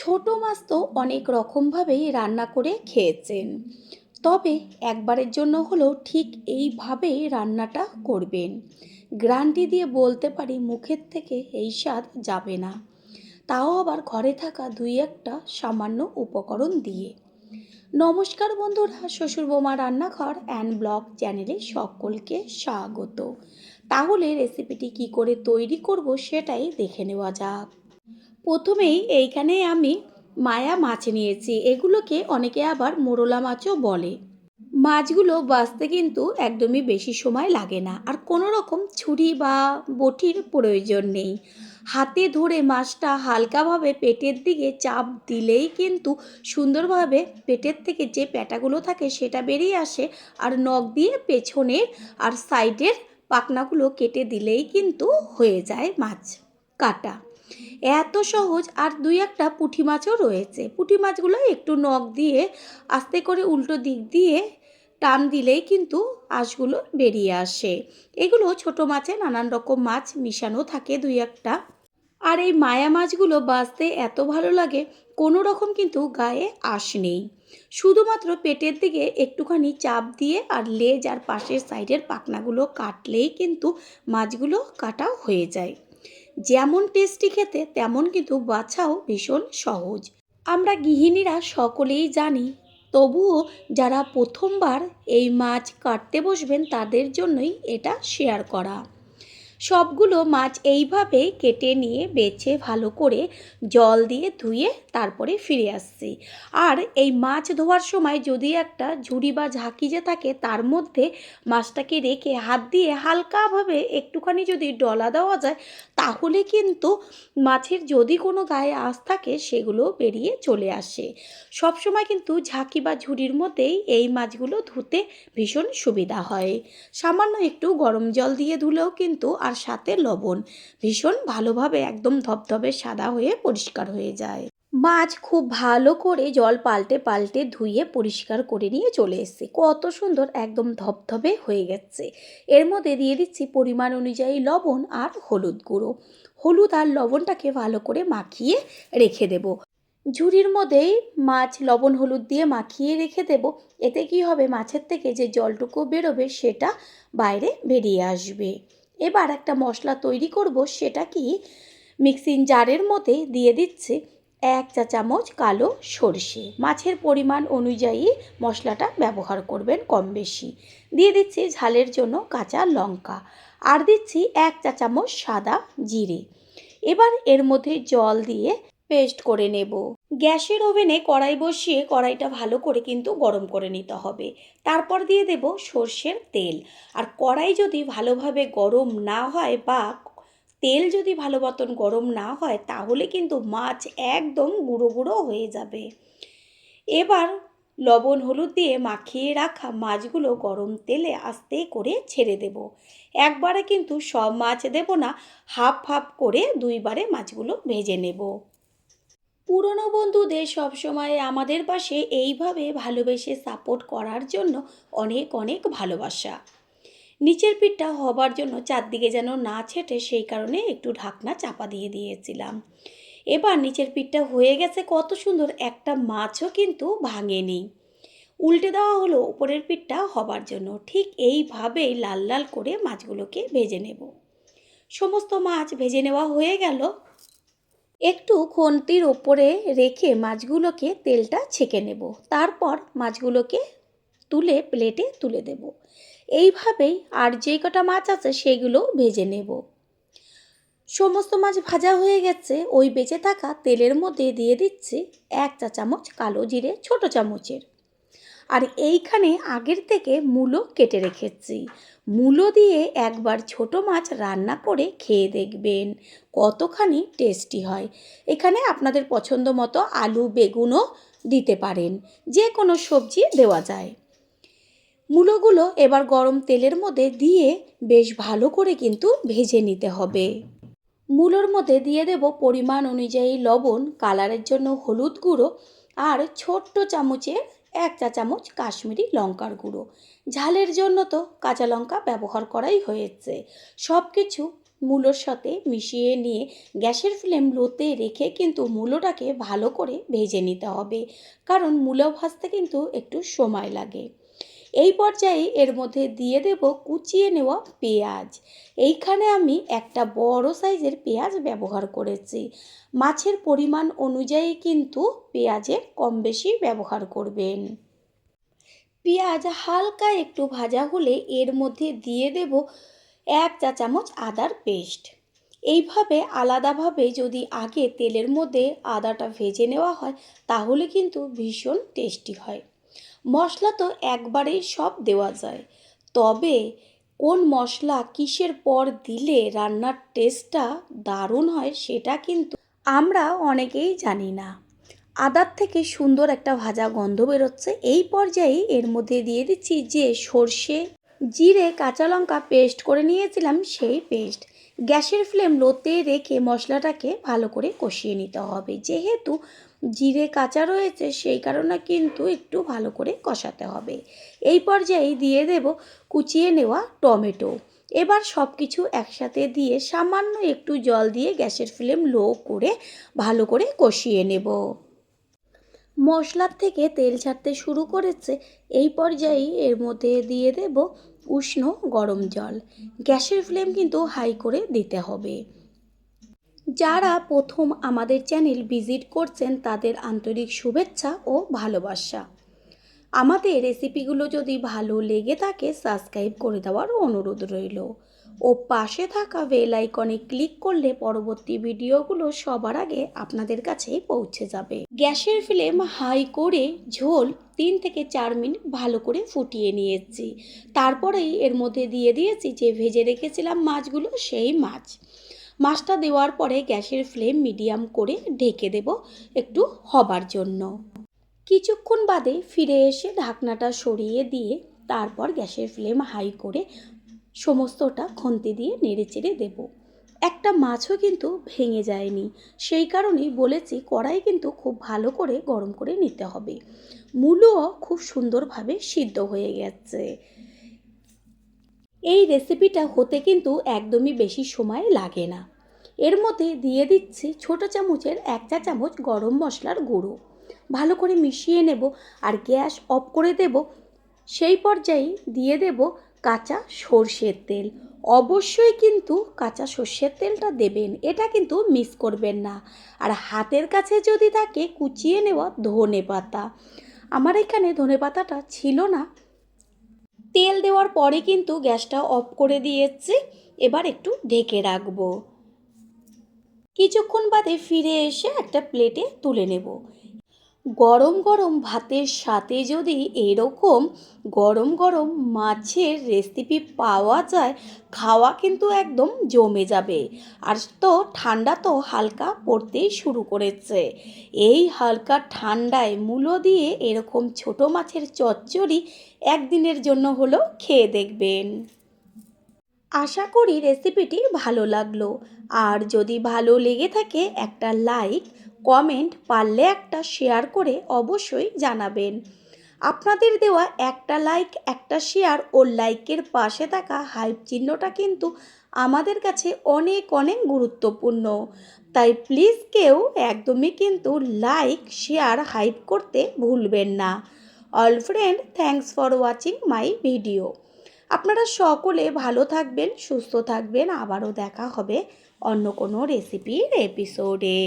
ছোট মাছ তো অনেক রকমভাবেই রান্না করে খেয়েছেন। তবে একবারের জন্য হলেও ঠিক এইভাবেই রান্নাটা করবেন। গ্রান্টি দিয়ে বলতে পারি মুখের থেকে এই স্বাদ যাবে না। তাও আবার ঘরে থাকা দুই একটা সামান্য উপকরণ দিয়ে। নমস্কার বন্ধুরা, শ্বশুর বোমা রান্নাঘর অ্যান্ড ব্লগ চ্যানেলে সকলকে স্বাগত। তাহলে রেসিপিটি কি করে তৈরি করব সেটাই দেখে নেওয়া যাক। প্রথমেই এইখানে আমি মায়া মাছ নিয়েছি। এগুলোকে অনেকে আবার মোরলা মাছও বলে। মাছগুলো বাছতে কিন্তু একদমই বেশি সময় লাগে না। আর কোনো রকম ছুরি বা বটির প্রয়োজন নেই। হাতে ধরে মাছটা হালকাভাবে পেটের দিকে চাপ দিলেই কিন্তু সুন্দরভাবে পেটের থেকে যে প্যাটাগুলো থাকে সেটা বেরিয়ে আসে আর নখ দিয়ে পেছনের আর সাইডের পাখনাগুলো কেটে দিলেই কিন্তু হয়ে যায় মাছ কাটা। এত সহজ আর দুই একটা পুঁটি মাছও রয়েছে। পুঁটি মাছগুলো একটু নখ দিয়ে আস্তে করে উল্টো দিক দিয়ে টান দিলেই কিন্তু আঁশগুলো বেরিয়ে আসে। এগুলো ছোট মাছে নানান রকম মাছ মিশানো থাকে দুই একটা। আর এই মায়া মাছগুলো বাঁচতে এত ভালো লাগে, কোনো রকম কিন্তু গায়ে আঁশ নেই। শুধুমাত্র পেটের দিকে একটুখানি চাপ দিয়ে আর লেজ আর পাশের সাইডের পাখনাগুলো কাটলেই কিন্তু মাছগুলো কাটা হয়ে যায়। যেমন টেস্টি খেতে, তেমন কিন্তু বাছাও ভীষণ সহজ। আমরা গৃহিণীরা সকলেই জানি, তবুও যারা প্রথমবার এই মাছ কাটতে বসবেন তাদের জন্যই এটা শেয়ার করা। সবগুলো মাছ এইভাবে কেটে নিয়ে, বেছে ভালো করে জল দিয়ে ধুয়ে তারপরে ফিরে আসছি। আর এই মাছ ধোয়ার সময় যদি একটা ঝুড়ি বা ঝাঁকি যে থাকে, তার মধ্যে মাছটাকে রেখে হাত দিয়ে হালকাভাবে একটুখানি যদি ডলা দেওয়া যায় তাহলে কিন্তু মাছের যদি কোনো গায়ে আঁশ থাকে, সেগুলো বেরিয়ে চলে আসে। সবসময় কিন্তু ঝাঁকি বা ঝুড়ির মধ্যেই এই মাছগুলো ধুতে ভীষণ সুবিধা হয়। সামান্য একটু গরম জল দিয়ে ধুলেও কিন্তু আর সাথে লবণ ভীষণ ভালোভাবে একদম ধপধপে সাদা হয়ে পরিষ্কার হয়ে যায়। মাছ খুব ভালো করে জল পাল্টে পাল্টে ধুয়ে পরিষ্কার করে নিয়ে চলে এসেছি। কত সুন্দর একদম ধবধবে হয়ে গেছে। এর মধ্যে দিয়ে দিচ্ছি পরিমাণ অনুযায়ী লবণ আর হলুদ গুঁড়ো। হলুদ আর লবণটাকে ভালো করে মাখিয়ে রেখে দেব। ঝুড়ির মধ্যেই মাছ লবণ হলুদ দিয়ে মাখিয়ে রেখে দেব। এতে কি হবে? মাছের থেকে যে জলটুকু বেরোবে সেটা বাইরে বেরিয়ে আসবে। এবার একটা মশলা তৈরি করব। সেটা কি? মিক্সিং জারের মধ্যে দিয়ে দিচ্ছে এক চা চামচ কালো সর্ষে। মাছের পরিমাণ অনুযায়ী মশলাটা ব্যবহার করবেন কম বেশি। দিয়ে দিচ্ছি ঝালের জন্য কাঁচা লঙ্কা। আর দিচ্ছি এক চা চামচ সাদা জিরে। এবার এর মধ্যে জল দিয়ে পেস্ট করে নেব। গ্যাসের ওভেনে কড়াই বসিয়ে কড়াইটা ভালো করে কিন্তু গরম করে নিতে হবে। তারপর দিয়ে দেব সর্ষের তেল। আর কড়াই যদি ভালোভাবে গরম না হয় বা তেল যদি ভালো মতন গরম না হয়, তাহলে কিন্তু মাছ একদম গুঁড়ো গুঁড়ো হয়ে যাবে। এবার লবণ হলুদ দিয়ে মাখিয়ে রাখা মাছগুলো গরম তেলে আস্তে করে ছেড়ে দেব। একবারে কিন্তু সব মাছ দেব না, হাফ হাফ করে দুইবারে মাছগুলো ভেজে নেব। পুরনো বন্ধুদের সবসময় আমাদের পাশে এইভাবে ভালোবেসে সাপোর্ট করার জন্য অনেক অনেক ভালোবাসা। নিচের পিঠটা হবার জন্য চারদিকে যেন না ছেটে সেই কারণে একটু ঢাকনা চাপা দিয়ে দিয়েছিলাম। এবার নিচের পিঠটা হয়ে গেছে কত সুন্দর, একটা মাছও কিন্তু ভাঙেনি। উল্টে দেওয়া হলো উপরের পিঠটা হবার জন্য। ঠিক এইভাবেই লাল লাল করে মাছগুলোকে ভেজে নেব। সমস্ত মাছ ভেজে নেওয়া হয়ে গেল। একটু খন্তির ওপরে রেখে মাছগুলোকে তেলটা ছেঁকে নেব। তারপর মাছগুলোকে তুলে প্লেটে তুলে দেব। এইভাবেই আর যে কটা মাছ আছে সেগুলো ভেজে নেব। সমস্ত মাছ ভাজা হয়ে গেছে, ওই বেঁচে থাকা তেলের মধ্যে দিয়ে দিচ্ছি এক চা চামচ কালো জিরে ছোট চামচের। আর এইখানে আগের থেকে মূলো কেটে রেখেছি। মূলো দিয়ে একবার ছোট মাছ রান্না করে খেয়ে দেখবেন, কতখানি টেস্টি হয়। এখানে আপনাদের পছন্দ মতো আলু, বেগুনও দিতে পারেন যে কোনো সবজি দেওয়া যায়। মূলোগুলো এবার গরম তেলের মধ্যে দিয়ে বেশ ভালো করে কিন্তু ভেজে নিতে হবে। মূলোর মধ্যে দিয়ে দেব পরিমাণ অনুযায়ী লবণ, কালারের জন্য হলুদ গুঁড়ো আর ছোট্ট চামচের এক চা চামচ কাশ্মীরি লঙ্কার গুঁড়ো। ঝালের জন্য তো কাঁচা লঙ্কা ব্যবহার করাই হয়েছে। সব কিছু মূলোর সাথে মিশিয়ে নিয়ে গ্যাসের ফ্লেম লোতে রেখে কিন্তু মূলোটাকে ভালো করে ভেজে নিতে হবে। কারণ মূলো ভাজতে কিন্তু একটু সময় লাগে। এই পর্যায়ে এর মধ্যে দিয়ে দেব কুচিয়ে নেওয়া পেঁয়াজ। এইখানে আমি একটা বড় সাইজের পেঁয়াজ ব্যবহার করেছি। মাছের পরিমাণ অনুযায়ী কিন্তু পেঁয়াজের কম বেশি ব্যবহার করবেন। পেঁয়াজ হালকা একটু ভাজা হলে এর মধ্যে দিয়ে দেব এক চা চামচ আদার পেস্ট। এইভাবে আলাদাভাবে যদি আগে তেলের মধ্যে আদাটা ভেজে নেওয়া হয়, তাহলে কিন্তু ভীষণ টেস্টি হয়। মশলা তো একবারেই সব দেওয়া যায়। তবে কোন মশলা কিসের পর দিলে রান্নার টেস্টটা দারুণ হয় সেটা কিন্তু আমরা অনেকেই জানি না। আদার থেকে সুন্দর একটা ভাজা গন্ধ বেরোচ্ছে। এই পর্যায়ে এর মধ্যে দিয়ে দিচ্ছি যে সর্ষে, জিরে, কাঁচা লঙ্কা পেস্ট করে নিয়েছিলাম সেই পেস্ট। গ্যাসের ফ্লেম লোতে রেখে মশলাটাকে ভালো করে কষিয়ে নিতে হবে। যেহেতু জিরে কাঁচা রয়েছে, সেই কারণে কিন্তু একটু ভালো করে কষাতে হবে। এই পর্যায়ে দিয়ে দেব কুচিয়ে নেওয়া টমেটো। এবার সব কিছু একসাথে দিয়ে সামান্য একটু জল দিয়ে গ্যাসের ফ্লেম লো করে ভালো করে কষিয়ে নেব। মশলার থেকে তেল ছাড়তে শুরু করেছে। এই পর্যায়ে এর মধ্যে দিয়ে দেব উষ্ণ গরম জল। গ্যাসের ফ্লেম কিন্তু হাই করে দিতে হবে। যারা প্রথম আমাদের চ্যানেল ভিজিট করছেন, তাদের আন্তরিক শুভেচ্ছা ও ভালোবাসা। আমাদের রেসিপিগুলো যদি ভালো লেগে থাকে, সাবস্ক্রাইব করে দেওয়ার অনুরোধ রইল। ও পাশে থাকা বেল আইকনে ক্লিক করলে পরবর্তী ভিডিওগুলো সবার আগে আপনাদের কাছে পৌঁছে যাবে। গ্যাসের ফ্লেম হাই করে ঝোল তিন থেকে চার মিনিট ভালো করে ফুটিয়ে নিয়েছি। তারপরেই এর মধ্যে দিয়ে দিয়েছি যে ভেজে রেখেছিলাম মাছগুলো সেই মাছ। মাছটা দেওয়ার পরে গ্যাসের ফ্লেম মিডিয়াম করে ঢেকে দেব একটু হবার জন্য। কিছুক্ষণ বাদে ফিরে এসে ঢাকনাটা সরিয়ে দিয়ে তারপর গ্যাসের ফ্লেম হাই করে সমস্তটা খন্তি দিয়ে নেড়ে চেড়ে দেব। একটা মাছও কিন্তু ভেঙে যায়নি। সেই কারণেই বলেছি কড়াই কিন্তু খুব ভালো করে গরম করে নিতে হবে। মূলও খুব সুন্দরভাবে সিদ্ধ হয়ে গেছে। এই রেসিপিটা হতে কিন্তু একদমই বেশি সময় লাগে না। এর মধ্যে দিয়ে দিচ্ছি ছোটো চামচের এক চা চামচ গরম মশলার গুঁড়ো। ভালো করে মিশিয়ে নেব আর গ্যাস অফ করে দেব। সেই পর্যায়ে দিয়ে দেব কাঁচা সর্ষের তেল। অবশ্যই কিন্তু কাঁচা সর্ষের তেলটা দেবেন, এটা কিন্তু মিস করবেন না। আর হাতের কাছে যদি থাকে, কুচিয়ে নেওয়া ধনে পাতা। আমার এখানে ধনে পাতাটা ছিল না। তেল দেওয়ার পরে কিন্তু গ্যাসটা অফ করে দিয়েছি, এবার একটু ঢেকে রাখব। কিছুক্ষণ বাদে ফিরে এসে একটা প্লেটে তুলে নেব। গরম গরম ভাতের সাথে যদি এরকম গরম গরম মাছের রেসিপি পাওয়া যায়, খাওয়া কিন্তু একদম জমে যাবে। আর তো ঠান্ডা তো হালকা পড়তেই শুরু করেছে। এই হালকা ঠান্ডায় মূলো দিয়ে এরকম ছোট মাছের চচ্চড়ি একদিনের জন্য হলো খেয়ে দেখবেন। আশা করি রেসিপিটি ভালো লাগল। আর যদি ভালো লেগে থাকে একটা লাইক কমেন্ট পারলে একটা শেয়ার করে অবশ্যই জানাবেন। আপনাদের দেওয়া একটা লাইক, একটা শেয়ার ও লাইকের পাশে থাকা হাইপ চিহ্নটা কিন্তু আমাদের কাছে অনেক অনেক গুরুত্বপূর্ণ। তাই প্লিজ কেউ একদমই কিন্তু লাইক শেয়ার হাইপ করতে ভুলবেন না। All friend thanks for watching my video আপনারা সকলে ভালো থাকবেন, সুস্থ থাকবেন। আবারও দেখা হবে অন্য কোনো রেসিপির এপিসোডে